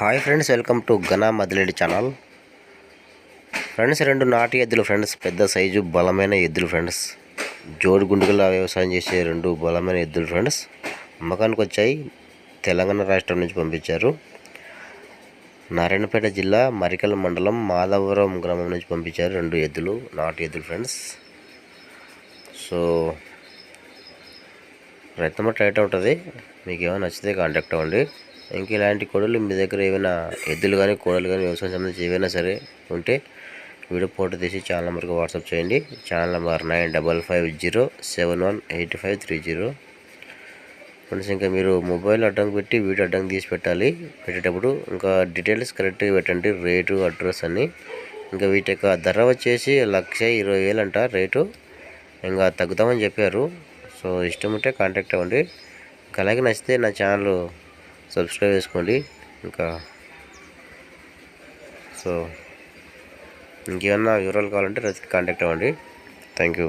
Hi friends welcome to ఘనా మదిలేడి channel. Friends రెండు నాటి ఎద్దులు ఫ్రెండ్స్ పెద్ద సైజు బలమైన ఎద్దులు ఫ్రెండ్స్. జోడు గుండుగల వ్యవసాయం చేసే రెండు బలమైన ఎద్దులు ఫ్రెండ్స్. అమ్మకానికి వచ్చాయి తెలంగాణ రాష్ట్రం నుంచి పంపించారు. నారాయణపేట జిల్లా మరికల్ మండలం మాధవరం గ్రామం నుంచి పంపించారు రెండు ఎద్దులు నాటి ఎద్దులు ఫ్రెండ్స్. సో రైతమ్మ టైట్ ఉంటుంది మీకు ఏమైనా నచ్చితే కాంటాక్ట్ అవ్వండి. ఇంక ఇలాంటి కోడలు మీ దగ్గర ఏమైనా ఎద్దులు కానీ కోడలు కానీ వ్యవసాయం సంబంధించి ఏవైనా సరే ఉంటే వీడియో ఫోటో తీసి ఛానల్ నెంబర్కి వాట్సాప్ చేయండి. Channel number nine double five zero seven one eight five three zero. Friends ఇంకా మీరు మొబైల్ అడ్డంకి పెట్టి వీడియో అడ్డంకి తీసి పెట్టాలి. పెట్టేటప్పుడు ఇంకా డీటెయిల్స్ కరెక్ట్గా పెట్టండి రేటు అడ్రస్ అని ఇంకా వీటి యొక్క ధర వచ్చేసి లక్ష ఇరవై వేలు అంట రేటు. ఇంకా తగ్గుతామని చెప్పారు. సో ఇష్టం ఉంటే కాంటాక్ట్ అవ్వండి. ఇంకా అలాగే నచ్చితే నా ఛానల్ సబ్స్క్రైబ్ చేసుకోండి. ఇంకా సో ఇంకేమన్నా వివరాలు కావాలంటే రైతుకి కాంటాక్ట్ అవ్వండి. Thank you.